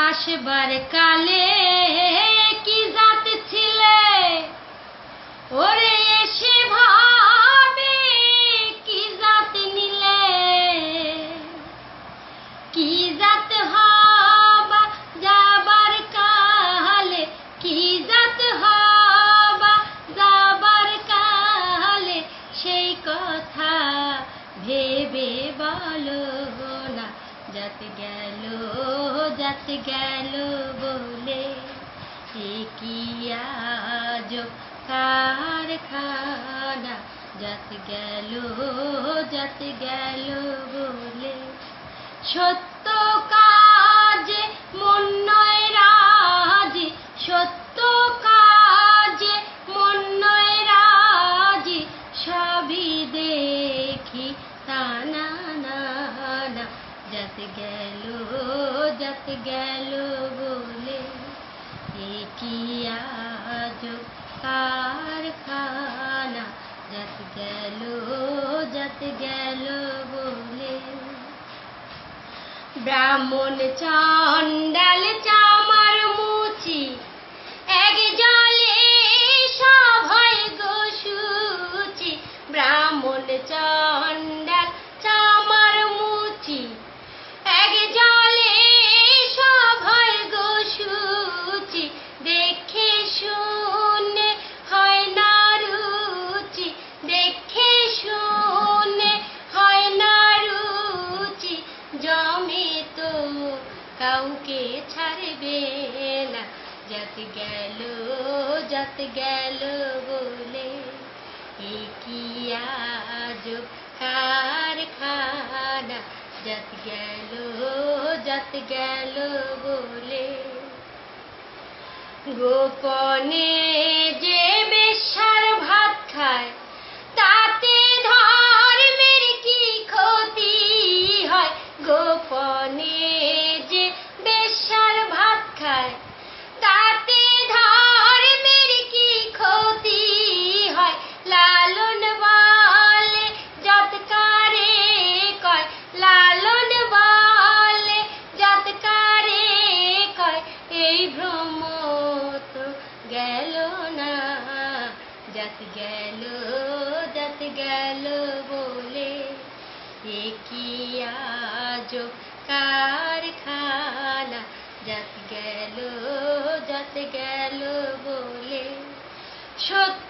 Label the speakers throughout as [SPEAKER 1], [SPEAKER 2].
[SPEAKER 1] আসবার কালে কি জাত ছিলে? ওরে এসে ভাবে কি জাত নিলে? কি জাত হবা যাবার কালে? কি জাত হবা যাবার কালে? সেই কথা ভেবে বলো না যাতে গেল যাতে গেল বলে কি আজ কারখানা? যাত গেল যাতে গেল বলে সত্য গেল যাতে গেল বলে এ কি আজ কারখানা যাতে গেল যাতে গেল বলে ব্রাহ্মণ চণ্ডাল চামার মুচি এক জলে সভয় গোসুচি ব্রাহ্মণ চণ্ডাল কাউকে ছাড়বে না। যাত গেল যাত গেল বলে কি আজ কারখানা? যাত গেল যাত গেল বলে। গোপনে যে যাত গেল যত গেল বলে কি আজ কারখানা যত গেল যত গেল বলে সত্য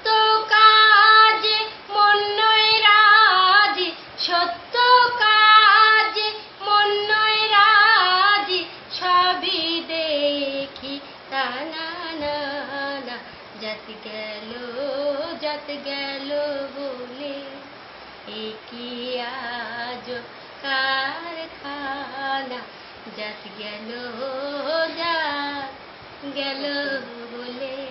[SPEAKER 1] যাত গেল বলে এ কি আজ কারখানা যাত গেল যা গেল বলে